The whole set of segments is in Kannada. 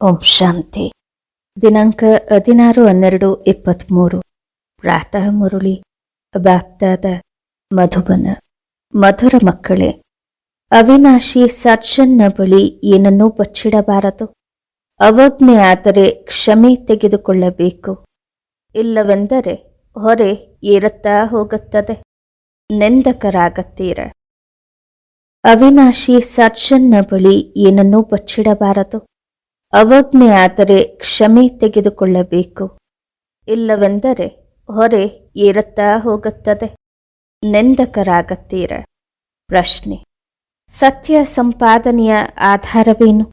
ಓಂ ಶಾಂತಿ. ದಿನಾಂಕ ಹದಿನಾರು ಹನ್ನೆರಡು ಇಪ್ಪತ್ತ್ಮೂರು. ಪ್ರಾತಃ ಮುರುಳಿ, ಬಾಪ್ತಾದ, ಮಧುಬನ. ಮಧುರ ಮಕ್ಕಳೇ, ಅವಿನಾಶಿ ಸಜ್ಜನ್ನ ಬಳಿ ಏನನ್ನೂ ಬಚ್ಚಿಡಬಾರದು ಅವಜ್ಞೆ ಆದರೆ ಕ್ಷಮೆ ತೆಗೆದುಕೊಳ್ಳಬೇಕು. ಇಲ್ಲವೆಂದರೆ ಹೊರೆ ಏರುತ್ತಾ ಹೋಗುತ್ತದೆ. ನೆಂದಕರಾಗತ್ತೀರ. ಅವಿನಾಶಿ ಸಜ್ಜನ್ನ ಬಳಿ ಏನನ್ನೂ ಬಚ್ಚಿಡಬಾರದು ಅವಜ್ಞೆ ಆದರೆ ಕ್ಷಮೆ ತೆಗೆದುಕೊಳ್ಳಬೇಕು. ಇಲ್ಲವೆಂದರೆ ಹೊರೆ ಏರುತ್ತಾ ಹೋಗುತ್ತದೆ. ನೆಂದಕರಾಗತ್ತೀರ? ಪ್ರಶ್ನೆ. ಸತ್ಯ ಸಂಪಾದನೆಯ ಆಧಾರವೇನು?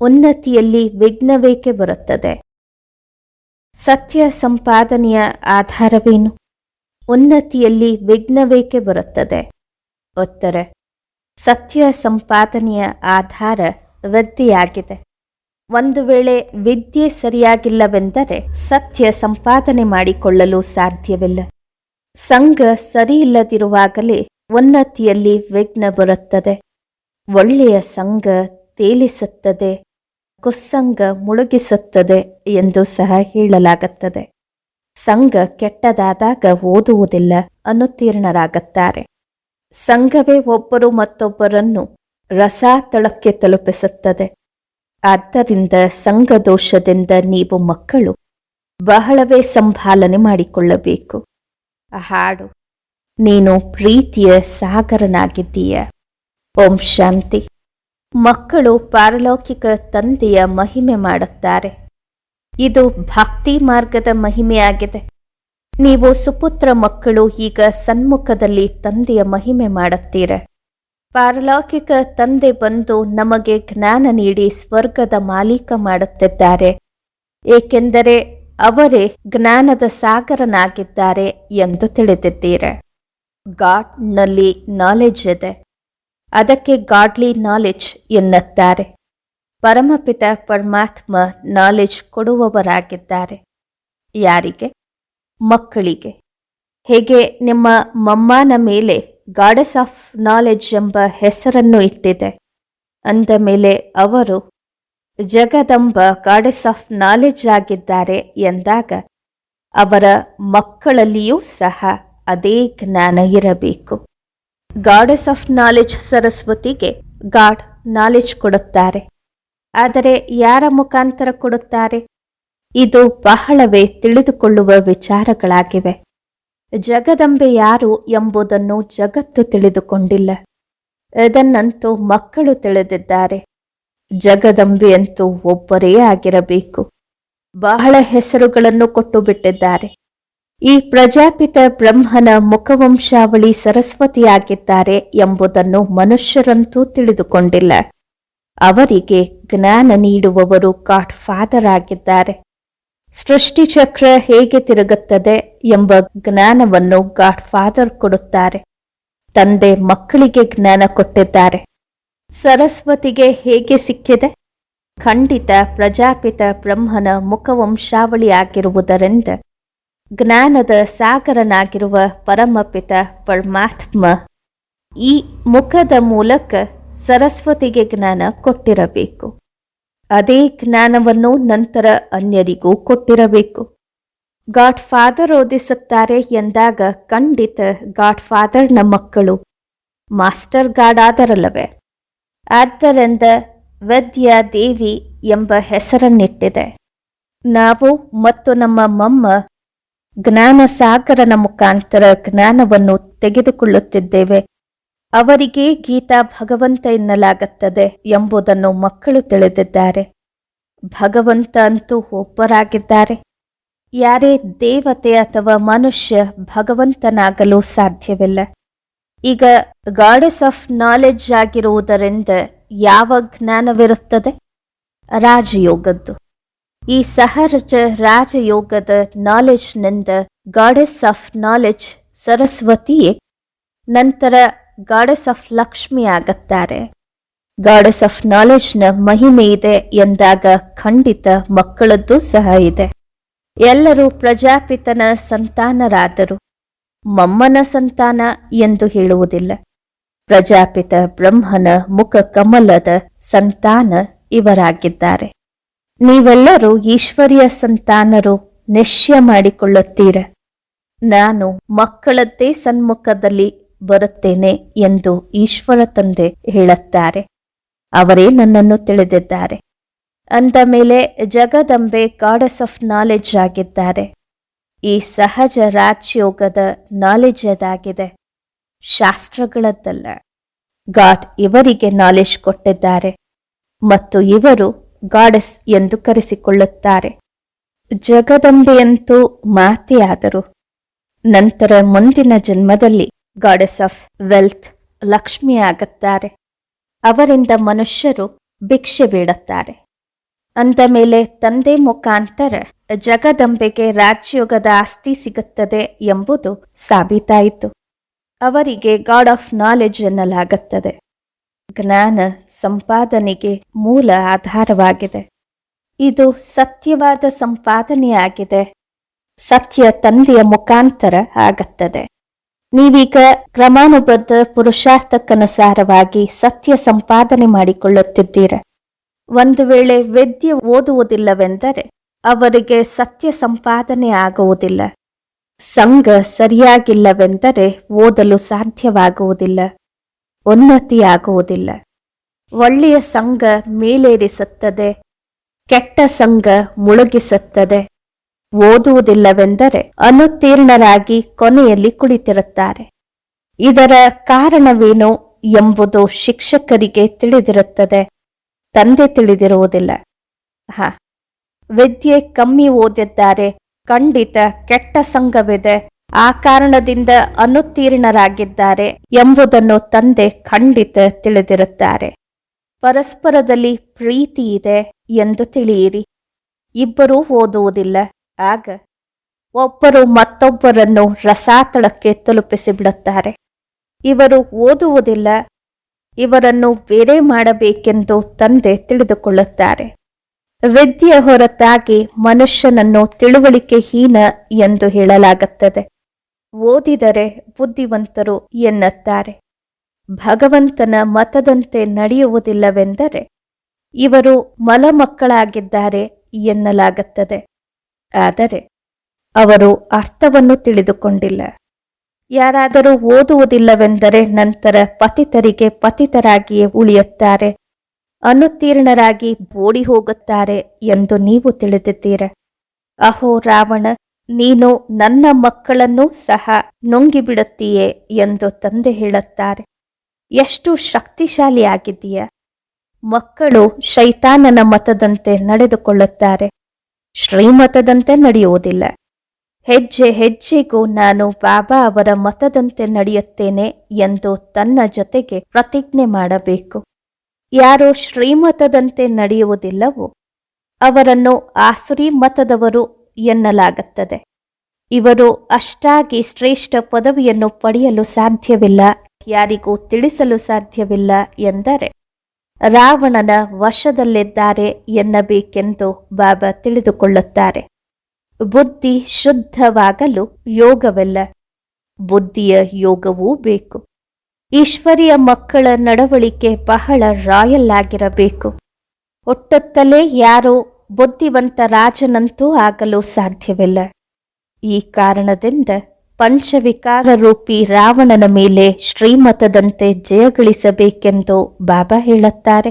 ಉನ್ನತಿಯಲ್ಲಿ ವಿಘ್ನವೇಕೆ ಬರುತ್ತದೆ? ಸತ್ಯ ಸಂಪಾದನೆಯ ಆಧಾರವೇನು? ಉನ್ನತಿಯಲ್ಲಿ ವಿಘ್ನವೇಕೆ ಬರುತ್ತದೆ? ಉತ್ತರ. ಸತ್ಯ ಸಂಪಾದನೆಯ ಆಧಾರ ವಿದ್ಯೆಯಾಗಿದೆ ಒಂದು ವೇಳೆ ವಿದ್ಯೆ ಸರಿಯಾಗಿಲ್ಲವೆಂದರೆ ಸತ್ಯ ಸಂಪಾದನೆ ಮಾಡಿಕೊಳ್ಳಲು ಸಾಧ್ಯವಿಲ್ಲ. ಸಂಘ ಸರಿಯಿಲ್ಲದಿರುವಾಗಲೇ ಉನ್ನತಿಯಲ್ಲಿ ವಿಘ್ನ ಬರುತ್ತದೆ. ಒಳ್ಳೆಯ ಸಂಘ ತೇಲಿಸುತ್ತದೆ. ಕುಸ್ಸಂಗ ಮುಳುಗಿಸುತ್ತದೆ ಎಂದು ಸಹ ಹೇಳಲಾಗುತ್ತದೆ. ಸಂಘ ಕೆಟ್ಟದಾದಾಗ ಓದುವುದಿಲ್ಲ ಅನುತ್ತೀರ್ಣರಾಗುತ್ತಾರೆ. ಸಂಘವೇ ಒಬ್ಬರು ಮತ್ತೊಬ್ಬರನ್ನು ರಸಾತಳಕ್ಕೆ ತಲುಪಿಸುತ್ತದೆ. ಆದ್ದರಿಂದ ಸಂಘದೋಷದಿಂದ ನೀವು ಮಕ್ಕಳು. ಬಹಳವೇ ಸಂಭಾಲನೆ ಮಾಡಿಕೊಳ್ಳಬೇಕು. ಹಾಡು. ನೀನು ಪ್ರೀತಿಯ ಸಾಗರನಾಗಿದ್ದೀಯ. ಓಂ ಶಾಂತಿ. ಮಕ್ಕಳು ಪಾರಲೌಕಿಕ ತಂದೆಯ ಮಹಿಮೆ ಮಾಡುತ್ತಾರೆ. ಇದು ಭಕ್ತಿ ಮಾರ್ಗದ ಮಹಿಮೆಯಾಗಿದೆ. ನೀವು ಸುಪುತ್ರ ಮಕ್ಕಳು ಈಗ ಸನ್ಮುಖದಲ್ಲಿ ತಂದೆಯ ಮಹಿಮೆ ಮಾಡುತ್ತೀರ. ಪಾರಲೌಕಿಕ ತಂದೆ ಬಂದು ನಮಗೆ ಜ್ಞಾನ ನೀಡಿ ಸ್ವರ್ಗದ ಮಾಲೀಕ ಮಾಡುತ್ತಿದ್ದಾರೆ. ಏಕೆಂದರೆ ಅವರೇ ಜ್ಞಾನದ ಸಾಗರನಾಗಿದ್ದಾರೆ ಎಂದು ತಿಳಿದಿದ್ದೀರೆ. ಗಾಡ್ನಲ್ಲಿ ನಾಲೆಡ್ಜ್ ಇದೆ. ಅದಕ್ಕೆ ಗಾಡ್ಲಿ ನಾಲೆಡ್ಜ್ ಎನ್ನುತ್ತಾರೆ. ಪರಮಪಿತ ಪರಮಾತ್ಮ ನಾಲೆಡ್ಜ್ ಕೊಡುವವರಾಗಿದ್ದಾರೆ. ಯಾರಿಗೆ? ಮಕ್ಕಳಿಗೆ. ಹೇಗೆ ನಿಮ್ಮ ಮಮ್ಮನ ಮೇಲೆ ಗಾಡೆಸ್ ಆಫ್ ನಾಲೆಡ್ಜ್ ಎಂಬ ಹೆಸರನ್ನು ಇಟ್ಟಿದೆ. ಅಂದ ಮೇಲೆ ಅವರು, ಜಗದಂಬ ಗಾಡೆಸ್ ಆಫ್ ನಾಲೆಡ್ಜ್ ಆಗಿದ್ದಾರೆ ಎಂದಾಗ, ಅವರ ಮಕ್ಕಳಲ್ಲಿಯೂ ಸಹ ಅದೇ ಜ್ಞಾನ ಇರಬೇಕು. ಗಾಡೆಸ್ ಆಫ್ ನಾಲೆಡ್ಜ್ ಸರಸ್ವತಿಗೆ ಗಾಡ್ ನಾಲೆಡ್ಜ್ ಕೊಡುತ್ತಾರೆ. ಆದರೆ ಯಾರ ಮುಖಾಂತರ ಕೊಡುತ್ತಾರೆ? ಇದು ಬಹಳವೇ ತಿಳಿದುಕೊಳ್ಳುವ ವಿಚಾರಗಳಾಗಿವೆ. ಜಗದಂಬೆ ಯಾರು ಎಂಬುದನ್ನು ಜಗತ್ತು ತಿಳಿದುಕೊಂಡಿಲ್ಲ. ಇದನ್ನಂತೂ ಮಕ್ಕಳು ತಿಳಿದಿದ್ದಾರೆ. ಜಗದಂಬೆಯಂತೂ ಒಬ್ಬರೇ ಆಗಿರಬೇಕು. ಬಹಳ ಹೆಸರುಗಳನ್ನು ಕೊಟ್ಟು ಬಿಟ್ಟಿದ್ದಾರೆ ಈ ಪ್ರಜಾಪಿತ ಬ್ರಹ್ಮನ ಮುಖವಂಶಾವಳಿ ಸರಸ್ವತಿಯಾಗಿದ್ದಾರೆ ಎಂಬುದನ್ನು ಮನುಷ್ಯರಂತೂ ತಿಳಿದುಕೊಂಡಿಲ್ಲ. ಅವರಿಗೆ ಜ್ಞಾನ ನೀಡುವವರು ಗಾಡ್ ಫಾದರ್ ಆಗಿದ್ದಾರೆ. ಸೃಷ್ಟಿಚಕ್ರ ಹೇಗೆ ತಿರುಗುತ್ತದೆ ಎಂಬ ಜ್ಞಾನವನ್ನು ಗಾಡ್ ಫಾದರ್ ಕೊಡುತ್ತಾರೆ. ತಂದೆ ಮಕ್ಕಳಿಗೆ ಜ್ಞಾನ ಕೊಟ್ಟಿದ್ದಾರೆ. ಸರಸ್ವತಿಗೆ ಹೇಗೆ ಸಿಕ್ಕಿದೆ? ಖಂಡಿತ ಪ್ರಜಾಪಿತ ಬ್ರಹ್ಮನ ಮುಖವಂಶಾವಳಿಯಾಗಿರುವುದರಿಂದ ಜ್ಞಾನದ ಸಾಗರನಾಗಿರುವ ಪರಮಪಿತ ಪರಮಾತ್ಮ ಈ ಮುಖದ ಮೂಲಕ ಸರಸ್ವತಿಗೆ ಜ್ಞಾನ ಕೊಟ್ಟಿರಬೇಕು. ಅದೇ ಜ್ಞಾನವನ್ನು ನಂತರ ಅನ್ಯರಿಗೂ ಕೊಟ್ಟಿರಬೇಕು. ಗಾಡ್ ಫಾದರ್ ಓದಿಸುತ್ತಾರೆ ಎಂದಾಗ ಖಂಡಿತ ಗಾಡ್ ಫಾದರ್ನ ಮಕ್ಕಳು ಮಾಸ್ಟರ್ ಗಾಡ್ ಆದರಲ್ಲವೇ ಆದ್ದರಿಂದ ವದ್ಯ ದೇವಿ ಎಂಬ ಹೆಸರನ್ನಿಟ್ಟಿದೆ. ನಾವು ಮತ್ತು ನಮ್ಮ ಮಮ್ಮ ಜ್ಞಾನ ಸಾಗರನ ಮುಖಾಂತರ ಜ್ಞಾನವನ್ನು ತೆಗೆದುಕೊಳ್ಳುತ್ತಿದ್ದೇವೆ. ಅವರಿಗೆ ಗೀತಾ ಭಗವಂತ ಎನ್ನಲಾಗುತ್ತದೆ ಎಂಬುದನ್ನು ಮಕ್ಕಳು ತಿಳಿದಿದ್ದಾರೆ. ಭಗವಂತ ಅಂತೂ ಒಬ್ಬರಾಗಿದ್ದಾರೆ. ಯಾರೇ ದೇವತೆ ಅಥವಾ ಮನುಷ್ಯ ಭಗವಂತನಾಗಲು ಸಾಧ್ಯವಿಲ್ಲ. ಈಗ ಗಾಡೆಸ್ ಆಫ್ ನಾಲೆಡ್ಜ್ ಆಗಿರುವುದರಿಂದ ಯಾವ ಜ್ಞಾನವಿರುತ್ತದೆ? ರಾಜಯೋಗದ್ದು. ಈ ಸಹಜ ರಾಜಯೋಗದ ನಾಲೆಡ್ಜ್ನಿಂದ ಗಾಡೆಸ್ ಆಫ್ ನಾಲೆಡ್ಜ್ ಸರಸ್ವತಿಯೇ. ನಂತರ ಗಾಡೆಸ್ ಆಫ್ ಲಕ್ಷ್ಮಿ ಆಗುತ್ತಾರೆ. ಗಾಡೆಸ್ ಆಫ್ ನಾಲೆಡ್ಜ್ನ ಮಹಿಮೆ ಇದೆ ಎಂದಾಗ ಖಂಡಿತ ಮಕ್ಕಳದ್ದು ಸಹ ಇದೆ. ಎಲ್ಲರೂ ಪ್ರಜಾಪಿತನ ಸಂತಾನರಾದರು. ಮಮ್ಮನ ಸಂತಾನ ಎಂದು ಹೇಳುವುದಿಲ್ಲ. ಪ್ರಜಾಪಿತ ಬ್ರಹ್ಮನ ಮುಖ ಕಮಲದ ಸಂತಾನ ಇವರಾಗಿದ್ದಾರೆ. ನೀವೆಲ್ಲರೂ ಈಶ್ವರಿಯ ಸಂತಾನರು ನಿಶ್ಚಯ ಮಾಡಿಕೊಳ್ಳುತ್ತೀರ. ನಾನು ಮಕ್ಕಳದ್ದೇ ಸನ್ಮುಖದಲ್ಲಿ ಬರುತ್ತೇನೆ ಎಂದು ಈಶ್ವರ ತಂದೆ ಹೇಳುತ್ತಾರೆ. ಅವರೇ ನನ್ನನ್ನು ತಿಳಿದಿದ್ದಾರೆ. ಅಂದ ಮೇಲೆ ಜಗದಂಬೆ ಗಾಡಸ್ ಆಫ್ ನಾಲೆಡ್ಜ್ ಆಗಿದ್ದಾರೆ. ಈ ಸಹಜ ರಾಜ್ಯೋಗದ ನಾಲೆಡ್ಜ್ ಅದಾಗಿದೆ. ಶಾಸ್ತ್ರಗಳದ್ದಲ್ಲ. ಗಾಡ್ ಇವರಿಗೆ ನಾಲೆಜ್ ಕೊಟ್ಟಿದ್ದಾರೆ. ಮತ್ತು ಇವರು ಗಾಡಸ್ ಎಂದು ಕರೆಸಿಕೊಳ್ಳುತ್ತಾರೆ. ಜಗದಂಬೆಯಂತೂ ಮಾತೆಯಾದರು. ನಂತರ ಮುಂದಿನ ಜನ್ಮದಲ್ಲಿ ಗಾಡೆಸ್ ಆಫ್ ವೆಲ್ತ್ ಲಕ್ಷ್ಮಿ ಆಗುತ್ತಾರೆ. ಅವರಿಂದ ಮನುಷ್ಯರು ಭಿಕ್ಷೆ ಬೇಡುತ್ತಾರೆ ಅಂದ ಮೇಲೆ ತಂದೆ ಮುಖಾಂತರ ಜಗದಂಬೆಗೆ ರಾಜ್ಯೋಗದ ಆಸ್ತಿ ಸಿಗುತ್ತದೆ ಎಂಬುದು ಸಾಬೀತಾಯಿತು. ಅವರಿಗೆ ಗಾಡ್ ಆಫ್ ನಾಲೆಡ್ಜ್ ಎನ್ನಲಾಗುತ್ತದೆ. ಜ್ಞಾನ ಸಂಪಾದನೆಗೆ ಮೂಲ ಆಧಾರವಾಗಿದೆ. ಇದು ಸತ್ಯವಾದ ಸಂಪಾದನೆಯಾಗಿದೆ. ಸತ್ಯ ತಂದೆಯ ಮುಖಾಂತರ ಆಗತ್ತದೆ. ನೀವೀಗ ಕ್ರಮಾನುಬದ್ಧ ಪುರುಷಾರ್ಥಕ್ಕನುಸಾರವಾಗಿ ಸತ್ಯ ಸಂಪಾದನೆ ಮಾಡಿಕೊಳ್ಳುತ್ತಿದ್ದೀರ. ಒಂದು ವೇಳೆ ವೇದ್ಯ ಓದುವುದಿಲ್ಲವೆಂದರೆ ಅವರಿಗೆ ಸತ್ಯ ಸಂಪಾದನೆ ಆಗುವುದಿಲ್ಲ. ಸಂಘ ಸರಿಯಾಗಿಲ್ಲವೆಂದರೆ ಓದಲು ಸಾಧ್ಯವಾಗುವುದಿಲ್ಲ. ಉನ್ನತಿಯಾಗುವುದಿಲ್ಲ. ಒಳ್ಳೆಯ ಸಂಘ ಮೇಲೇರಿಸುತ್ತದೆ, ಕೆಟ್ಟ ಸಂಘ ಮುಳುಗಿಸುತ್ತದೆ. ಓದುವುದಿಲ್ಲವೆಂದರೆ ಅನುತ್ತೀರ್ಣರಾಗಿ ಕೊನೆಯಲ್ಲಿ ಕುಳಿತಿರುತ್ತಾರೆ. ಇದರ ಕಾರಣವೇನು ಎಂಬುದು ಶಿಕ್ಷಕರಿಗೆ ತಿಳಿದಿರುತ್ತದೆ, ತಂದೆ ತಿಳಿದಿರುವುದಿಲ್ಲ. ಹ. ವಿದ್ಯೆ ಕಮ್ಮಿ ಓದಿದ್ದಾರೆ, ಖಂಡಿತ ಕೆಟ್ಟ ಸಂಘವಿದೆ, ಆ ಕಾರಣದಿಂದ ಅನುತ್ತೀರ್ಣರಾಗಿದ್ದಾರೆ ಎಂಬುದನ್ನು ತಂದೆ ಖಂಡಿತ ತಿಳಿದಿರುತ್ತಾರೆ. ಪರಸ್ಪರದಲ್ಲಿ ಪ್ರೀತಿ ಇದೆ ಎಂದು ತಿಳಿಯಿರಿ. ಇಬ್ಬರೂ ಓದುವುದಿಲ್ಲ. ಆಗ ಒಬ್ಬರು ಮತ್ತೊಬ್ಬರನ್ನು ರಸಾತಳಕ್ಕೆ ತಲುಪಿಸಿ ಬಿಡುತ್ತಾರೆ ಇವರು ಓದುವುದಿಲ್ಲ, ಇವರನ್ನು ಬೇರೆ ಮಾಡಬೇಕೆಂದು ತಂದೆ ತಿಳಿದುಕೊಳ್ಳುತ್ತಾರೆ. ವಿದ್ಯೆ ಹೊರತಾಗಿ ಮನುಷ್ಯನನ್ನು ತಿಳುವಳಿಕೆಹೀನ ಎಂದು ಹೇಳಲಾಗುತ್ತದೆ. ಓದಿದರೆ ಬುದ್ಧಿವಂತರು ಎನ್ನುತ್ತಾರೆ. ಭಗವಂತನ ಮತದಂತೆ ನಡೆಯುವುದಿಲ್ಲವೆಂದರೆ ಇವರು ಮಲಮಕ್ಕಳಾಗಿದ್ದಾರೆ ಎನ್ನಲಾಗುತ್ತದೆ. ಆದರೆ ಅವರು ಅರ್ಥವನ್ನು ತಿಳಿದುಕೊಂಡಿಲ್ಲ. ಯಾರಾದರೂ ಓದುವುದಿಲ್ಲವೆಂದರೆ ನಂತರ ಪತಿತರಿಗೆ ಪತಿತರಾಗಿಯೇ ಉಳಿಯುತ್ತಾರೆ. ಅನುತ್ತೀರ್ಣರಾಗಿ ಬೋಡಿ ಹೋಗುತ್ತಾರೆ ಎಂದು ನೀವು ತಿಳಿದಿದ್ದೀರ. ಅಹೋ ರಾವಣ, ನೀನು ನನ್ನ ಮಕ್ಕಳನ್ನೂ ಸಹ ನುಂಗಿಬಿಡುತ್ತೀಯೇ ಎಂದು ತಂದೆ ಹೇಳುತ್ತಾರೆ. ಎಷ್ಟು ಶಕ್ತಿಶಾಲಿಯಾಗಿದ್ದೀಯ. ಮಕ್ಕಳು ಶೈತಾನನ ಮತದಂತೆ ನಡೆದುಕೊಳ್ಳುತ್ತಾರೆ. ಶ್ರೀಮತದಂತೆ ನಡೆಯುವುದಿಲ್ಲ. ಹೆಜ್ಜೆ ಹೆಜ್ಜೆಗೂ ನಾನು ಬಾಬಾ ಅವರ ಮತದಂತೆ ನಡೆಯುತ್ತೇನೆ ಎಂದು ತನ್ನ ಜೊತೆಗೆ ಪ್ರತಿಜ್ಞೆ ಮಾಡಬೇಕು. ಯಾರು ಶ್ರೀಮತದಂತೆ ನಡೆಯುವುದಿಲ್ಲವೋ ಅವರನ್ನು ಆಸುರಿ ಮತದವರು ಎನ್ನಲಾಗುತ್ತದೆ. ಇವರು ಅಷ್ಟಾಗಿ ಶ್ರೇಷ್ಠ ಪದವಿಯನ್ನು ಪಡೆಯಲು ಸಾಧ್ಯವಿಲ್ಲ, ಯಾರಿಗೂ ತಿಳಿಸಲು ಸಾಧ್ಯವಿಲ್ಲ ಎಂದರೆ ರಾವಣನ ವಶದಲ್ಲಿದ್ದಾರೆ ಎನ್ನಬೇಕೆಂದು ಬಾಬಾ ತಿಳಿದುಕೊಳ್ಳುತ್ತಾರೆ. ಬುದ್ಧಿ ಶುದ್ಧವಾಗಲು ಯೋಗವಲ್ಲ. ಬುದ್ಧಿಯ ಯೋಗವೂ ಬೇಕು. ಈಶ್ವರಿಯ ಮಕ್ಕಳ ನಡವಳಿಕೆ ಬಹಳ ರಾಯಲ್ ಆಗಿರಬೇಕು ಒಟ್ಟೊತ್ತಲೇ ಯಾರೋ ಬುದ್ಧಿವಂತ ರಾಜನಂತೂ ಆಗಲು ಸಾಧ್ಯವಿಲ್ಲ. ಈ ಕಾರಣದಿಂದ ಪಂಚವಿಕಾರ ರೂಪಿ ರಾವಣನ ಮೇಲೆ ಶ್ರೀಮತದಂತೆ ಜಯಗಳಿಸಬೇಕೆಂದು ಬಾಬಾ ಹೇಳುತ್ತಾರೆ.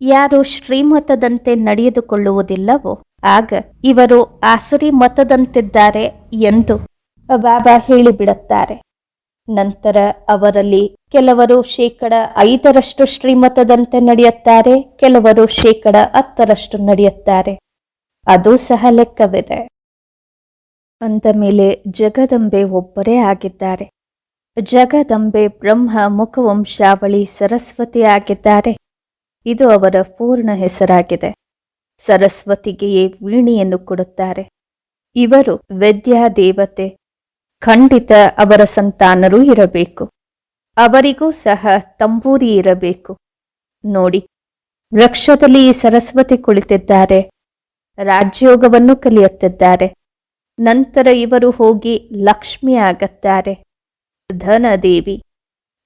ಯಾರು ಶ್ರೀಮತದಂತೆ ನಡೆದುಕೊಳ್ಳುವುದಿಲ್ಲವೋ, ಆಗ ಇವರು ಆಸುರಿ ಮತದಂತಿದ್ದಾರೆ ಎಂದು ಬಾಬಾ ಹೇಳಿಬಿಡುತ್ತಾರೆ. ನಂತರ ಅವರಲ್ಲಿ ಕೆಲವರು ಶೇಕಡ ಐದರಷ್ಟು ಶ್ರೀಮತದಂತೆ ನಡೆಯುತ್ತಾರೆ, ಕೆಲವರು ಶೇಕಡ ಹತ್ತರಷ್ಟು ನಡೆಯುತ್ತಾರೆ. ಅದು ಸಹ ಲೆಕ್ಕವಿದೆ. ಅಂದ ಮೇಲೆ ಜಗದಂಬೆ ಒಬ್ಬರೇ ಆಗಿದ್ದಾರೆ. ಜಗದಂಬೆ ಬ್ರಹ್ಮ ಮುಖವಂಶಾವಳಿ ಸರಸ್ವತಿ ಆಗಿದ್ದಾರೆ. ಇದು ಅವರ ಪೂರ್ಣ ಹೆಸರಾಗಿದೆ. ಸರಸ್ವತಿಗೆಯೇ ವೀಣಿಯನ್ನು ಕೊಡುತ್ತಾರೆ. ಇವರು ವಿದ್ಯಾದೇವತೆ ಖಂಡಿತ ಅವರ ಸಂತಾನರೂ ಇರಬೇಕು. ಅವರಿಗೂ ಸಹ ತಂಬೂರಿ ಇರಬೇಕು. ನೋಡಿ, ವೃಕ್ಷದಲ್ಲಿ ಸರಸ್ವತಿ ಕುಳಿತಿದ್ದಾರೆ. ರಾಜ್ಯೋಗವನ್ನು ಕಲಿಯುತ್ತಿದ್ದಾರೆ. ನಂತರ ಇವರು ಹೋಗಿ ಲಕ್ಷ್ಮಿ ಆಗುತ್ತಾರೆ. ಧನದೇವಿ.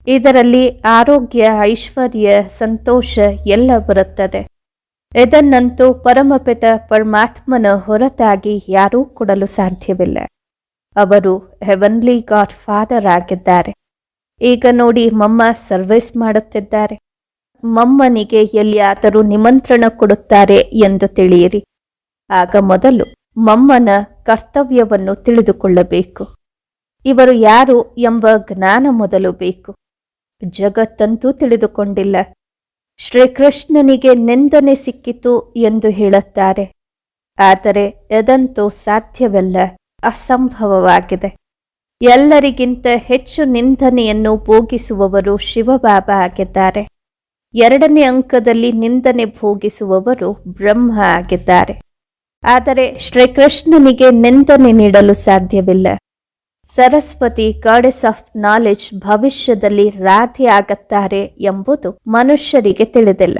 ಇದರಲ್ಲಿ ಆರೋಗ್ಯ, ಐಶ್ವರ್ಯ, ಸಂತೋಷ ಎಲ್ಲ ಬರುತ್ತದೆ. ಇದನ್ನಂತೂ ಪರಮಪಿತ ಪರಮಾತ್ಮನ ಹೊರತಾಗಿ ಯಾರೂ ಕೊಡಲು ಸಾಧ್ಯವಿಲ್ಲ. ಅವರು ಹೆವನ್ಲಿ ಗಾಡ್ ಫಾದರ್ ಆಗಿದ್ದಾರೆ. ಈಗ ನೋಡಿ ಮಮ್ಮ ಸರ್ವಿಸ್ ಮಾಡುತ್ತಿದ್ದಾರೆ. ಮಮ್ಮನಿಗೆ ಎಲ್ಲಿಯಾದರೂ ನಿಮಂತ್ರಣ ಕೊಡುತ್ತಾರೆ ಎಂದು ತಿಳಿಯಿರಿ. ಆಗ ಮೊದಲು ಮಮ್ಮನ ಕರ್ತವ್ಯವನ್ನು ತಿಳಿದುಕೊಳ್ಳಬೇಕು. ಇವರು ಯಾರು ಎಂಬ ಜ್ಞಾನ ಮೊದಲು ಬೇಕು. ಜಗತ್ತಂತೂ ತಿಳಿದುಕೊಂಡಿಲ್ಲ. ಶ್ರೀಕೃಷ್ಣನಿಗೆ ನಿಂದನೆ ಸಿಕ್ಕಿತು ಎಂದು ಹೇಳುತ್ತಾರೆ. ಆದರೆ ಅದಂತೂ ಸಾಧ್ಯವಲ್ಲ, ಅಸಂಭವವಾಗಿದೆ. ಎಲ್ಲರಿಗಿಂತ ಹೆಚ್ಚು ನಿಂದನೆಯನ್ನು ಭೋಗಿಸುವವರು ಶಿವಬಾಬಾ ಆಗಿದ್ದಾರೆ. ಎರಡನೇ ಅಂಕದಲ್ಲಿ ನಿಂದನೆ ಭೋಗಿಸುವವರು ಬ್ರಹ್ಮ ಆಗಿದ್ದಾರೆ. ಆದರೆ ಶ್ರೀಕೃಷ್ಣನಿಗೆ ನಿಂದನೆ ನೀಡಲು ಸಾಧ್ಯವಿಲ್ಲ. ಸರಸ್ವತಿ ಗಾಡೆಸ್ ಆಫ್ ನಾಲೆಜ್ ಭವಿಷ್ಯದಲ್ಲಿ ರಾಧೆ ಆಗತ್ತಾರೆ ಎಂಬುದು ಮನುಷ್ಯರಿಗೆ ತಿಳಿದಿಲ್ಲ.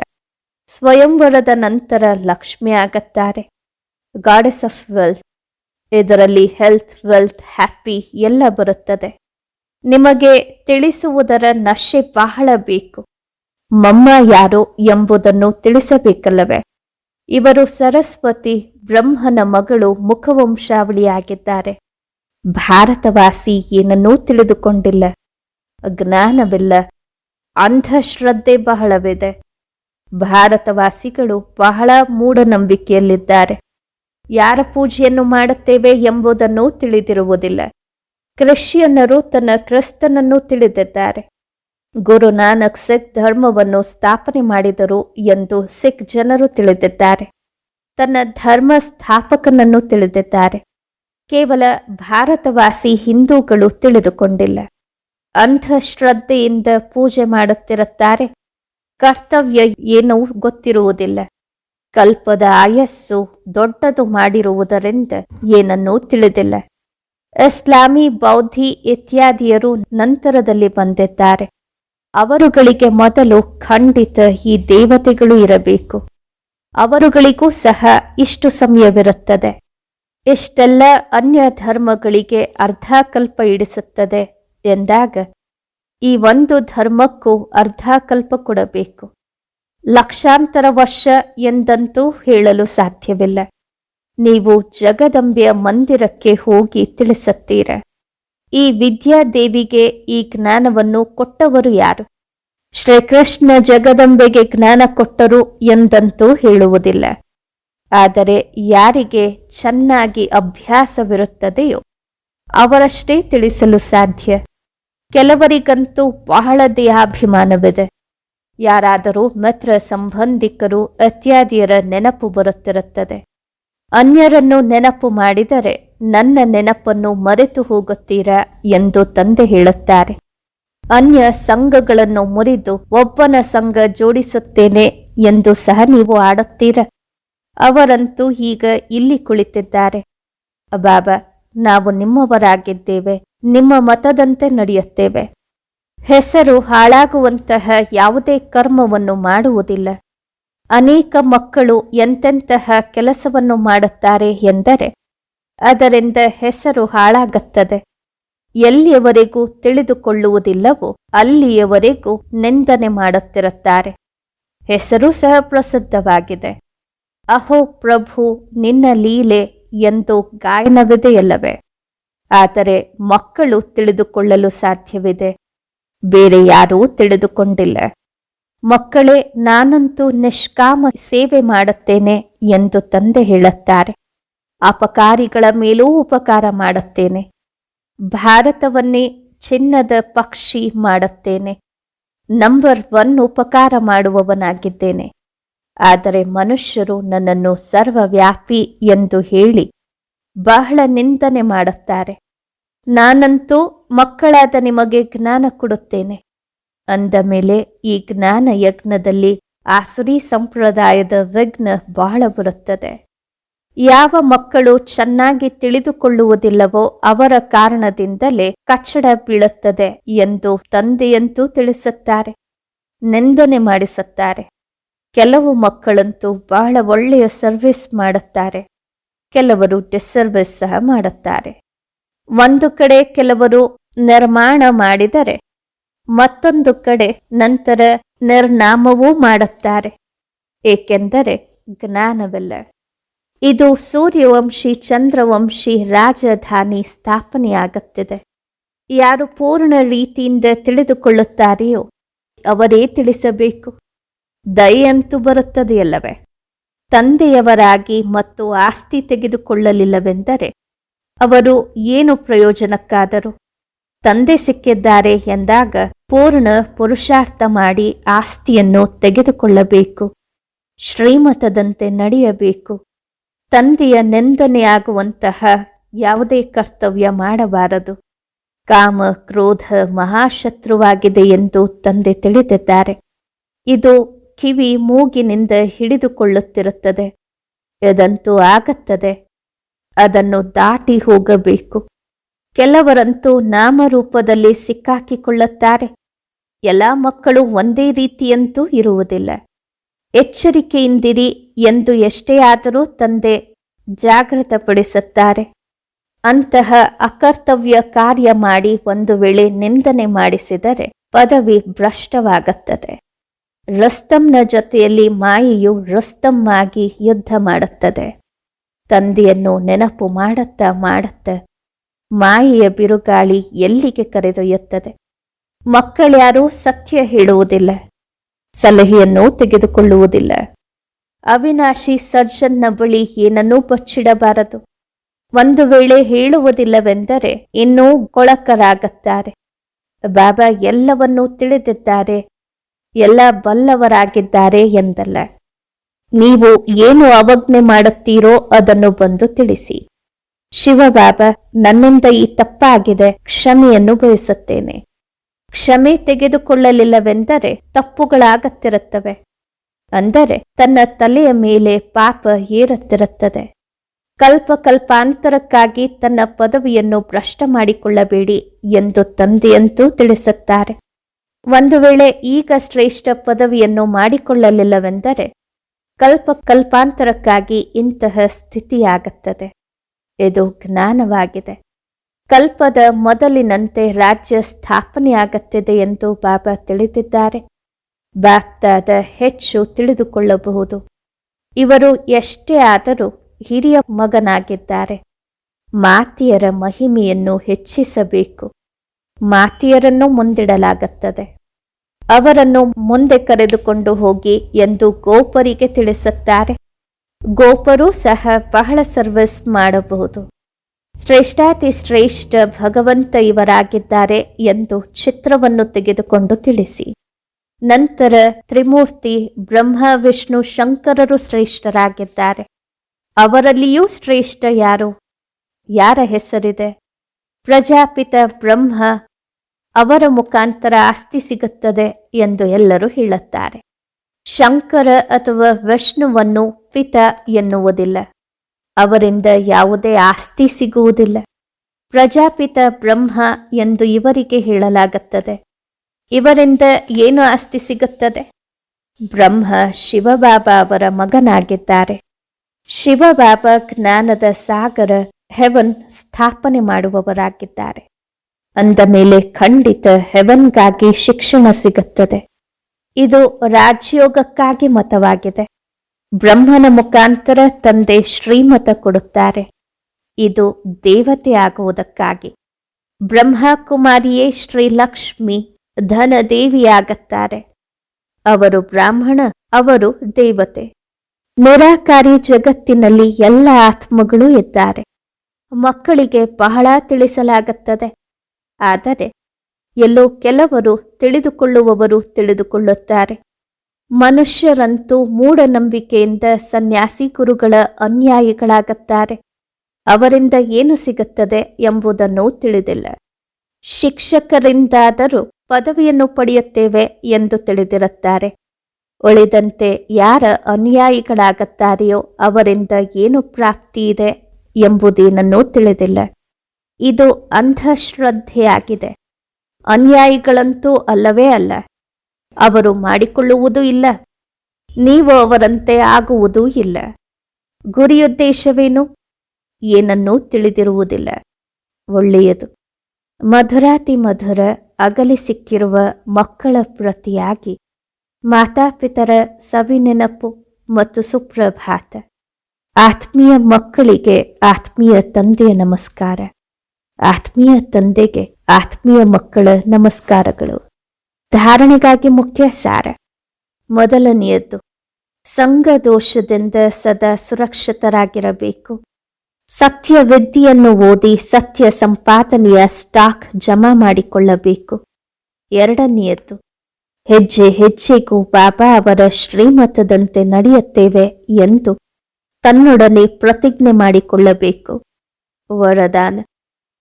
ಸ್ವಯಂವರದ ನಂತರ ಲಕ್ಷ್ಮಿ ಆಗತ್ತಾರೆ. ಗಾಡೆಸ್ ಆಫ್ ವೆಲ್ತ್ ಇದರಲ್ಲಿ ಹೆಲ್ತ್ ವೆಲ್ತ್ ಹ್ಯಾಪಿ ಎಲ್ಲ ಬರುತ್ತದೆ. ನಿಮಗೆ ತಿಳಿಸುವುದರ ನಶೆ ಬಹಳ ಬೇಕು. ಮಮ್ಮ ಯಾರು ಎಂಬುದನ್ನು ತಿಳಿಸಬೇಕಲ್ಲವೇ? ಇವರು ಸರಸ್ವತಿ ಬ್ರಹ್ಮನ ಮಗಳು ಮುಖವಂಶಾವಳಿಯಾಗಿದ್ದಾರೆ. ಭಾರತವಾಸಿ ಏನನ್ನೂ ತಿಳಿದುಕೊಂಡಿಲ್ಲ. ಜ್ಞಾನವಿಲ್ಲ ಅಂಧಶ್ರದ್ಧೆ ಬಹಳವಿದೆ. ಭಾರತವಾಸಿಗಳು ಬಹಳ ಮೂಢನಂಬಿಕೆಯಲ್ಲಿದ್ದಾರೆ. ಯಾರ ಪೂಜೆಯನ್ನು ಮಾಡುತ್ತೇವೆ ಎಂಬುದನ್ನು ತಿಳಿದಿರುವುದಿಲ್ಲ. ಕ್ರಿಶ್ಚಿಯನ್ನರು ತನ್ನ ಕ್ರಿಸ್ತನನ್ನು ತಿಳಿದಿದ್ದಾರೆ. ಗುರು ನಾನಕ್ ಸಿಖ್ ಧರ್ಮವನ್ನು ಸ್ಥಾಪನೆ ಮಾಡಿದರು ಎಂದು ಸಿಖ್ ಜನರು ತಿಳಿದಿದ್ದಾರೆ. ತನ್ನ ಧರ್ಮ ಸ್ಥಾಪಕನನ್ನು ತಿಳಿದಿದ್ದಾರೆ. ಕೇವಲ ಭಾರತವಾಸಿ ಹಿಂದೂಗಳು ತಿಳಿದುಕೊಂಡಿಲ್ಲ. ಅಂಧಶ್ರದ್ಧೆಯಿಂದ ಪೂಜೆ ಮಾಡುತ್ತಿರುತ್ತಾರೆ. ಕರ್ತವ್ಯ ಏನೂ ಗೊತ್ತಿರುವುದಿಲ್ಲ. ಕಲ್ಪದ ಆಯಸ್ಸು ದೊಡ್ಡದು ಮಾಡಿರುವುದರಿಂದ ಏನನ್ನೂ ತಿಳಿದಿಲ್ಲ. ಇಸ್ಲಾಮಿ ಬೌದ್ಧಿ ಇತ್ಯಾದಿಯರು ನಂತರದಲ್ಲಿ ಬಂದಿದ್ದಾರೆ. ಅವರುಗಳಿಗೆ ಮೊದಲು ಖಂಡಿತ ಈ ದೇವತೆಗಳು ಇರಬೇಕು. ಅವರುಗಳಿಗೂ ಸಹ ಇಷ್ಟು ಸಮಯವಿರುತ್ತದೆ. ಎಷ್ಟೆಲ್ಲ ಅನ್ಯ ಧರ್ಮಗಳಿಗೆ ಅರ್ಧಕಲ್ಪ ಇಡಿಸುತ್ತದೆ ಎಂದಾಗ ಈ ಒಂದು ಧರ್ಮಕ್ಕೂ ಅರ್ಧಕಲ್ಪ ಕೊಡಬೇಕು. ಲಕ್ಷಾಂತರ ವರ್ಷ ಎಂದಂತೂ ಹೇಳಲು ಸಾಧ್ಯವಿಲ್ಲ. ನೀವು ಜಗದಂಬೆಯ ಮಂದಿರಕ್ಕೆ ಹೋಗಿ ತಿಳಿಸುತ್ತೀರ. ಈ ವಿದ್ಯಾದೇವಿಗೆ ಈ ಜ್ಞಾನವನ್ನು ಕೊಟ್ಟವರು ಯಾರು? ಶ್ರೀಕೃಷ್ಣ ಜಗದಂಬೆಗೆ ಜ್ಞಾನ ಕೊಟ್ಟರು ಎಂದಂತೂ ಹೇಳುವುದಿಲ್ಲ. ಆದರೆ ಯಾರಿಗೆ ಚೆನ್ನಾಗಿ ಅಭ್ಯಾಸವಿರುತ್ತದೆಯೋ ಅವರಷ್ಟೇ ತಿಳಿಸಲು ಸಾಧ್ಯ. ಕೆಲವರಿಗಂತೂ ಬಹಳ ದೇಹಾಭಿಮಾನವಿದೆ ಯಾರಾದರೂ ಮಿತ್ರ ಸಂಬಂಧಿಕರು ಇತ್ಯಾದಿಯರ ನೆನಪು ಬರುತ್ತಿರುತ್ತದೆ. ಅನ್ಯರನ್ನು ನೆನಪು ಮಾಡಿದರೆ ನನ್ನ ನೆನಪನ್ನು ಮರೆತು ಹೋಗುತ್ತೀರಾ ಎಂದು ತಂದೆ ಹೇಳುತ್ತಾರೆ. ಅನ್ಯ ಸಂಘಗಳನ್ನು ಮುರಿದು ಒಬ್ಬನ ಸಂಘ ಜೋಡಿಸುತ್ತೇನೆ ಎಂದು ಸಹ ನೀವು ಆಡುತ್ತೀರ. ಅವರಂತೂ ಈಗ ಇಲ್ಲಿ ಕುಳಿತಿದ್ದಾರೆ. ಬಾಬಾ ನಾವು ನಿಮ್ಮವರಾಗಿದ್ದೇವೆ, ನಿಮ್ಮ ಮತದಂತೆ ನಡೆಯುತ್ತೇವೆ. ಹೆಸರು ಹಾಳಾಗುವಂತಹ ಯಾವುದೇ ಕರ್ಮವನ್ನು ಮಾಡುವುದಿಲ್ಲ. ಅನೇಕ ಮಕ್ಕಳು ಎಂತೆಂತಹ ಕೆಲಸವನ್ನು ಮಾಡುತ್ತಾರೆ ಎಂದರೆ, ಅದರಿಂದ ಹೆಸರು ಹಾಳಾಗುತ್ತದೆ. ಎಲ್ಲಿಯವರೆಗೂ ತಿಳಿದುಕೊಳ್ಳುವುದಿಲ್ಲವೋ ಅಲ್ಲಿಯವರೆಗೂ ನಿಂದನೆ ಮಾಡುತ್ತಿರುತ್ತಾರೆ. ಹೆಸರು ಸಹ ಪ್ರಸಿದ್ಧವಾಗಿದೆ. ಅಹೋ ಪ್ರಭು, ನಿನ್ನ ಲೀಲೆ ಎಂದು ಗಾಯನವಿದೆಯಲ್ಲವೇ? ಆದರೆ ಮಕ್ಕಳು ತಿಳಿದುಕೊಳ್ಳಲು ಸಾಧ್ಯವಿದೆ. ಬೇರೆ ಯಾರೂ ತಿಳಿದುಕೊಂಡಿಲ್ಲ. ಮಕ್ಕಳೇ, ನಾನಂತೂ ನಿಷ್ಕಾಮ ಸೇವೆ ಮಾಡುತ್ತೇನೆ ಎಂದು ತಂದೆ ಹೇಳುತ್ತಾರೆ. ಅಪಕಾರಿಗಳ ಮೇಲೂ ಉಪಕಾರ ಮಾಡುತ್ತೇನೆ. ಭಾರತವನ್ನೇ ಚಿನ್ನದ ಪಕ್ಷಿ ಮಾಡುತ್ತೇನೆ. ನಂಬರ್ ಒನ್ ಉಪಕಾರ ಮಾಡುವವನಾಗಿದ್ದೇನೆ. ಆದರೆ ಮನುಷ್ಯರು ನನ್ನನ್ನು ಸರ್ವವ್ಯಾಪಿ ಎಂದು ಹೇಳಿ ಬಹಳ ನಿಂದನೆ ಮಾಡುತ್ತಾರೆ. ನಾನಂತೂ ಮಕ್ಕಳಾದ ನಿಮಗೆ ಜ್ಞಾನ ಕೊಡುತ್ತೇನೆ. ಅಂದ ಮೇಲೆ ಈ ಜ್ಞಾನ ಯಜ್ಞದಲ್ಲಿ ಆಸುರಿ ಸಂಪ್ರದಾಯದ ವಿಘ್ನ ಬಹಳ ಬರುತ್ತದೆ. ಯಾವ ಮಕ್ಕಳು ಚೆನ್ನಾಗಿ ತಿಳಿದುಕೊಳ್ಳುವುದಿಲ್ಲವೋ ಅವರ ಕಾರಣದಿಂದಲೇ ಕಚ್ಚಡ ಬೀಳುತ್ತದೆ ಎಂದು ತಂದೆಯಂತೂ ತಿಳಿಸುತ್ತಾರೆ, ನಿಂದನೆ ಮಾಡಿಸುತ್ತಾರೆ. ಕೆಲವು ಮಕ್ಕಳಂತೂ ಬಹಳ ಒಳ್ಳೆಯ ಸರ್ವಿಸ್ ಮಾಡುತ್ತಾರೆ, ಕೆಲವರು ಡಿಸರ್ವಿಸ್ ಸಹ ಮಾಡುತ್ತಾರೆ. ಒಂದು ಕಡೆ ಕೆಲವರು ನಿರ್ಮಾಣ ಮಾಡಿದರೆ ಮತ್ತೊಂದು ಕಡೆ ನಂತರ ನಿರ್ನಾಮವೂ ಮಾಡುತ್ತಾರೆ. ಏಕೆಂದರೆ ಜ್ಞಾನವಿಲ್ಲ. ಇದು ಸೂರ್ಯವಂಶಿ, ಚಂದ್ರವಂಶಿ ರಾಜಧಾನಿ ಸ್ಥಾಪನೆಯಾಗುತ್ತಿದೆ. ಯಾರು ಪೂರ್ಣ ರೀತಿಯಿಂದ ತಿಳಿದುಕೊಳ್ಳುತ್ತಾರೆಯೋ ಅವರೇ ತಿಳಿಸಬೇಕು. ದಯೆಯಂತೂ ಬರುತ್ತದೆಯಲ್ಲವೇ? ತಂದೆಯವರಾಗಿ ಮತ್ತು ಆಸ್ತಿ ತೆಗೆದುಕೊಳ್ಳಲಿಲ್ಲವೆಂದರೆ ಅವರು ಏನು ಪ್ರಯೋಜನಕ್ಕಾದರು ತಂದೆ ಸಿಕ್ಕಿದ್ದಾರೆ ಎಂದಾಗ ಪೂರ್ಣ ಪುರುಷಾರ್ಥ ಮಾಡಿ ಆಸ್ತಿಯನ್ನು ತೆಗೆದುಕೊಳ್ಳಬೇಕು, ಶ್ರೀಮತದಂತೆ ನಡೆಯಬೇಕು. ತಂದೆಯ ನಿಂದನೆಯಾಗುವಂತಹ ಯಾವುದೇ ಕರ್ತವ್ಯ ಮಾಡಬಾರದು. ಕಾಮ, ಕ್ರೋಧ ಮಹಾಶತ್ರುವಾಗಿದೆ ಎಂದು ತಂದೆ ತಿಳಿದಿದ್ದಾರೆ. ಇದು ಕಿವಿ ಮೂಗಿನಿಂದ ಹಿಡಿದುಕೊಳ್ಳುತ್ತಿರುತ್ತದೆ. ಇದಂತೂ ಆಗತ್ತದೆ. ಅದನ್ನು ದಾಟಿ ಹೋಗಬೇಕು. ಕೆಲವರಂತೂ ನಾಮರೂಪದಲ್ಲಿ ಸಿಕ್ಕಾಕಿಕೊಳ್ಳುತ್ತಾರೆ. ಎಲ್ಲ ಮಕ್ಕಳು ಒಂದೇ ರೀತಿಯಂತೂ ಇರುವುದಿಲ್ಲ. ಎಚ್ಚರಿಕೆಯಿಂದಿರಿ ಎಂದು ಎಷ್ಟೇ ಆದರೂ ತಂದೆ ಜಾಗೃತಪಡಿಸುತ್ತಾರೆ ಅಂತಹ ಅಕರ್ತವ್ಯ ಕಾರ್ಯ ಮಾಡಿ ಒಂದು ವೇಳೆ ನಿಂದನೆ ಮಾಡಿಸಿದರೆ ಪದವಿ ಭ್ರಷ್ಟವಾಗುತ್ತದೆ. ರಸ್ತಂನ ಜೊತೆಯಲ್ಲಿ ಮಾಯೆಯು ರಸ್ತಂ ಆಗಿ ಯುದ್ಧ ಮಾಡುತ್ತದೆ. ತಂದೆಯನ್ನು ನೆನಪು ಮಾಡುತ್ತಾ ಮಾಡುತ್ತಾ ಮಾಯೆಯ ಬಿರುಗಾಳಿ ಎಲ್ಲಿಗೆ ಕರೆದೊಯ್ಯುತ್ತದೆ ಮಕ್ಕಳ್ಯಾರೂ ಸತ್ಯ ಹೇಳುವುದಿಲ್ಲ, ಸಲಹೆಯನ್ನು ತೆಗೆದುಕೊಳ್ಳುವುದಿಲ್ಲ. ಅವಿನಾಶಿ ಸರ್ಜನ್ನ ಬಳಿ ಏನನ್ನೂ ಬಚ್ಚಿಡಬಾರದು. ಒಂದು ವೇಳೆ ಹೇಳುವುದಿಲ್ಲವೆಂದರೆ ಇನ್ನೂ ಕೊಳಕರಾಗುತ್ತಾರೆ ಬಾಬಾ ಎಲ್ಲವನ್ನೂ ತಿಳಿದಿದ್ದಾರೆ, ಎಲ್ಲ ಬಲ್ಲವರಾಗಿದ್ದಾರೆ ಎಂದಲ್ಲ. ನೀವು ಏನು ಅವಜ್ಞೆ ಮಾಡುತ್ತೀರೋ ಅದನ್ನು ಬಂದು ತಿಳಿಸಿ. ಶಿವಬಾಬಾ ನನ್ನಿಂದ ಈ ತಪ್ಪಾಗಿದೆ ಕ್ಷಮೆಯನ್ನು ಬಯಸುತ್ತೇನೆ ಕ್ಷಮೆ ತೆಗೆದುಕೊಳ್ಳಲಿಲ್ಲವೆಂದರೆ ತಪ್ಪುಗಳಾಗತ್ತಿರುತ್ತವೆ ಅಂದರೆ ತನ್ನ ತಲೆಯ ಮೇಲೆ ಪಾಪ ಏರುತ್ತಿರುತ್ತದೆ. ಕಲ್ಪ ಕಲ್ಪಾಂತರಕ್ಕಾಗಿ ತನ್ನ ಪದವಿಯನ್ನು ಭ್ರಷ್ಟ ಮಾಡಿಕೊಳ್ಳಬೇಡಿ ಎಂದು ತಂದೆಯಂತೂ ತಿಳಿಸುತ್ತಾರೆ. ಒಂದು ವೇಳೆ ಈಗ ಶ್ರೇಷ್ಠ ಪದವಿಯನ್ನು ಮಾಡಿಕೊಳ್ಳಲಿಲ್ಲವೆಂದರೆ ಕಲ್ಪ ಕಲ್ಪಾಂತರಕ್ಕಾಗಿ ಇಂತಹ ಸ್ಥಿತಿಯಾಗುತ್ತದೆ. ಇದು ಜ್ಞಾನವಾಗಿದೆ. ಕಲ್ಪದ ಮೊದಲಿನಂತೆ ರಾಜ್ಯ ಸ್ಥಾಪನೆಯಾಗುತ್ತಿದೆ ಎಂದು ಬಾಬಾ ತಿಳಿದಿದ್ದಾರೆ. ಬಾಪ್ತಾದ ಹೆಚ್ಚು ತಿಳಿದುಕೊಳ್ಳಬಹುದು. ಇವರು ಎಷ್ಟೇ ಆದರೂ ಹಿರಿಯ ಮಗನಾಗಿದ್ದಾರೆ. ಮಾತಿಯರ ಮಹಿಮೆಯನ್ನು ಹೆಚ್ಚಿಸಬೇಕು. ಮಾತಿಯರನ್ನು ಮುಂದಿಡಲಾಗುತ್ತದೆ. ಅವರನ್ನು ಮುಂದೆ ಕರೆದುಕೊಂಡು ಹೋಗಿ ಎಂದು ಗೋಪರಿಗೆ ತಿಳಿಸುತ್ತಾರೆ. ಗೋಪರು ಸಹ ಬಹಳ ಸರ್ವಿಸ್ ಮಾಡಬಹುದು. ಶ್ರೇಷ್ಠಾತಿ ಶ್ರೇಷ್ಠ ಭಗವಂತ ಇವರಾಗಿದ್ದಾರೆ ಎಂದು ಚಿತ್ರವನ್ನು ತೆಗೆದುಕೊಂಡು ತಿಳಿಸಿ. ನಂತರ ತ್ರಿಮೂರ್ತಿ ಬ್ರಹ್ಮ, ವಿಷ್ಣು, ಶಂಕರರು ಶ್ರೇಷ್ಠರಾಗಿದ್ದಾರೆ. ಅವರಲ್ಲಿಯೂ ಶ್ರೇಷ್ಠ ಯಾರು? ಯಾರ ಹೆಸರಿದೆ? ಪ್ರಜಾಪಿತ ಬ್ರಹ್ಮ ಅವರ ಮುಖಾಂತರ ಆಸ್ತಿ ಸಿಗುತ್ತದೆ ಎಂದು ಎಲ್ಲರೂ ಹೇಳುತ್ತಾರೆ. ಶಂಕರ ಅಥವಾ ವಿಷ್ಣುವನ್ನು ಪಿತ ಎನ್ನುವುದಿಲ್ಲ. ಅವರಿಂದ ಯಾವುದೇ ಆಸ್ತಿ ಸಿಗುವುದಿಲ್ಲ. ಪ್ರಜಾಪಿತ ಬ್ರಹ್ಮ ಎಂದು ಇವರಿಗೆ ಹೇಳಲಾಗುತ್ತದೆ. ಇವರಿಂದ ಏನು ಆಸ್ತಿ ಸಿಗುತ್ತದೆ? ಬ್ರಹ್ಮ ಶಿವಬಾಬಾ ಅವರ ಮಗನಾಗಿದ್ದಾರೆ. ಶಿವಬಾಬಾ ಜ್ಞಾನದ ಸಾಗರ ಹೆವನ್ ಸ್ಥಾಪನೆ ಮಾಡುವವರಾಗಿದ್ದಾರೆ. ಅಂದ ಮೇಲೆ ಖಂಡಿತ ಹೆವನ್ಗಾಗಿ ಶಿಕ್ಷಣ ಸಿಗುತ್ತದೆ. ಇದು ರಾಜ್ಯೋಗಕ್ಕಾಗಿ ಮತವಾಗಿದೆ. ಬ್ರಹ್ಮನ ಮುಖಾಂತರ ತಂದೆ ಶ್ರೀಮತ ಕೊಡುತ್ತಾರೆ. ಇದು ದೇವತೆ ಆಗುವುದಕ್ಕಾಗಿ. ಬ್ರಹ್ಮಕುಮಾರಿಯೇ ಶ್ರೀಲಕ್ಷ್ಮಿ ಧನದೇವಿಯಾಗುತ್ತಾರೆ. ಅವರು ಬ್ರಾಹ್ಮಣ, ಅವರು ದೇವತೆ. ನಿರಾಕಾರಿ ಜಗತ್ತಿನಲ್ಲಿ ಎಲ್ಲ ಆತ್ಮಗಳು ಇದ್ದಾರೆ. ಮಕ್ಕಳಿಗೆ ಬಹಳ ತಿಳಿಸಲಾಗುತ್ತದೆ. ಆದರೆ ಎಲ್ಲೋ ಕೆಲವರು ತಿಳಿದುಕೊಳ್ಳುವವರು ತಿಳಿದುಕೊಳ್ಳುತ್ತಾರೆ. ಮನುಷ್ಯರಂತೂ ಮೂಢನಂಬಿಕೆಯಿಂದ ಸನ್ಯಾಸಿ ಗುರುಗಳ ಅನ್ಯಾಯಿಗಳಾಗುತ್ತಾರೆ. ಅವರಿಂದ ಏನು ಸಿಗುತ್ತದೆ ಎಂಬುದನ್ನು ತಿಳಿದಿಲ್ಲ. ಶಿಕ್ಷಕರಿಂದಾದರೂ ಪದವಿಯನ್ನು ಪಡೆಯುತ್ತೇವೆ ಎಂದು ತಿಳಿದಿರುತ್ತಾರೆ. ಉಳಿದಂತೆ ಯಾರ ಅನ್ಯಾಯಿಗಳಾಗುತ್ತಾರೆಯೋ ಅವರಿಂದ ಏನು ಪ್ರಾಪ್ತಿ ಇದೆ ಎಂಬುದೇನನ್ನೂ ತಿಳಿದಿಲ್ಲ. ಇದು ಅಂಧಶ್ರದ್ಧೆಯಾಗಿದೆ. ಅನ್ಯಾಯಿಗಳಂತೂ ಅಲ್ಲವೇ ಅಲ್ಲ. ಅವರು ಮಾಡಿಕೊಳ್ಳುವುದೂ ಇಲ್ಲ. ನೀವು ಅವರಂತೆ ಆಗುವುದೂ ಇಲ್ಲ. ಗುರಿಯುದ್ದೇಶವೇನು? ಏನನ್ನೂ ತಿಳಿದಿರುವುದಿಲ್ಲ. ಒಳ್ಳೆಯದು. ಮಧುರಾತಿ ಮಧುರ ಅಗಲಿ ಸಿಕ್ಕಿರುವ ಮಕ್ಕಳ ಪ್ರತಿಯಾಗಿ ಮಾತಾಪಿತರ ಸವಿ ನೆನಪು ಮತ್ತು ಸುಪ್ರಭಾತ. ಆತ್ಮೀಯ ಮಕ್ಕಳಿಗೆ ಆತ್ಮೀಯ ತಂದೆಯ ನಮಸ್ಕಾರ. ಆತ್ಮೀಯ ತಂದೆಗೆ ಆತ್ಮೀಯ ಮಕ್ಕಳ ನಮಸ್ಕಾರಗಳು. ಧಾರಣೆಗಾಗಿ ಮುಖ್ಯ ಸಾರ. ಮೊದಲನೆಯದ್ದು ಸಂಘ ದೋಷದಿಂದ ಸದಾ ಸುರಕ್ಷಿತರಾಗಿರಬೇಕು. ಸತ್ಯ ವಿದ್ಯೆಯನ್ನು ಓದಿ ಸತ್ಯ ಸಂಪಾದನೆಯ ಸ್ಟಾಕ್ ಜಮಾ ಮಾಡಿಕೊಳ್ಳಬೇಕು. ಎರಡನೆಯದ್ದು ಹೆಜ್ಜೆ ಹೆಜ್ಜೆಗೂ ಬಾಬಾ ಅವರ ಶ್ರೀಮತದಂತೆ ನಡೆಯುತ್ತೇವೆ ಎಂದು ತನ್ನೊಡನೆ ಪ್ರತಿಜ್ಞೆ ಮಾಡಿಕೊಳ್ಳಬೇಕು. ವರದಾನ,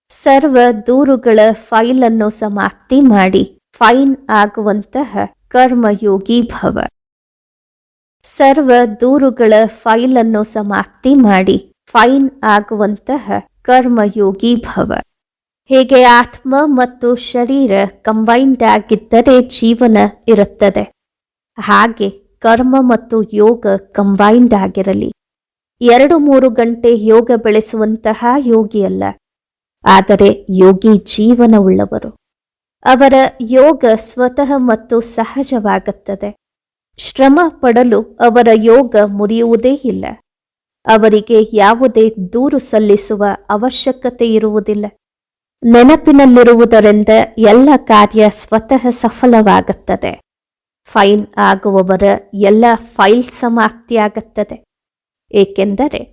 ಸರ್ವ ದೂರುಗಳ ಫೈಲನ್ನು ಸಮಾಪ್ತಿ ಮಾಡಿ. ಫೈನ್ ಆಗುವಂತಹ ಕರ್ಮಯೋಗಿ ಭವ. ಸರ್ವ ದೂರುಗಳ ಫೈಲನ್ನು ಸಮಾಪ್ತಿ ಮಾಡಿ ಫೈನ್ ಆಗುವಂತಹ ಕರ್ಮಯೋಗಿ ಭವ. ಹೇಗೆ ಆತ್ಮ ಮತ್ತು ಶರೀರ ಕಂಬೈನ್ಡ್ ಆಗಿದ್ದರೆ ಜೀವನ ಇರುತ್ತದೆ. ಹಾಗೆ ಕರ್ಮ ಮತ್ತು ಯೋಗ ಕಂಬೈನ್ಡ್ ಆಗಿರಲಿ. ಎರಡು ಮೂರು ಗಂಟೆ ಯೋಗ ಬೆಳೆಸುವಂತಹ ಯೋಗಿಯಲ್ಲ. ಆದರೆ ಯೋಗಿ ಜೀವನವುಳ್ಳವರು. ಅವರ ಯೋಗ ಸ್ವತಃ ಮತ್ತು ಸಹಜವಾಗುತ್ತದೆ. ಶ್ರಮ ಪಡಲು ಅವರ ಯೋಗ ಮುರಿಯುವುದೇ ಇಲ್ಲ. ಅವರಿಗೆ ಯಾವುದೇ ದೂರು ಸಲ್ಲಿಸುವ ಅವಶ್ಯಕತೆ ಇರುವುದಿಲ್ಲ. ನೆನಪಿನಲ್ಲಿರುವುದರಿಂದ ಎಲ್ಲ ಕಾರ್ಯ ಸ್ವತಃ ಸಫಲವಾಗುತ್ತದೆ. ಫೈನ್ ಆಗುವವರ ಎಲ್ಲ ಫೈಲ್ ಸಮಾಪ್ತಿಯಾಗುತ್ತದೆ. ಏಕೆಂದರೆ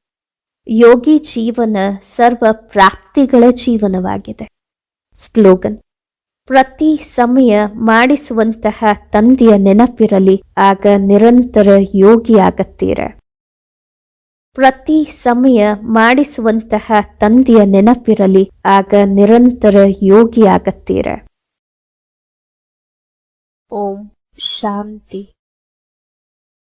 ಯೋಗಿ ಜೀವನ ಸರ್ವ ಪ್ರಾಪ್ತಿಗಳ ಜೀವನವಾಗಿದೆ. ಸ್ಲೋಗನ್ ಪ್ರತಿ ಸಮಯ ಮಾಡಿಸುವಂತಹ ತಂದೆಯ ನೆನಪಿರಲಿ, ಆಗ ನಿರಂತರ ಯೋಗಿಯಾಗತ್ತೀರ. ಪ್ರತಿ ಸಮಯ ಮಾಡಿಸುವಂತಹ ತಂದೆಯ ನೆನಪಿರಲಿ, ಆಗ ನಿರಂತರ ಯೋಗಿಯಾಗತ್ತೀರ. ಓಂ ಶಾಂತಿ.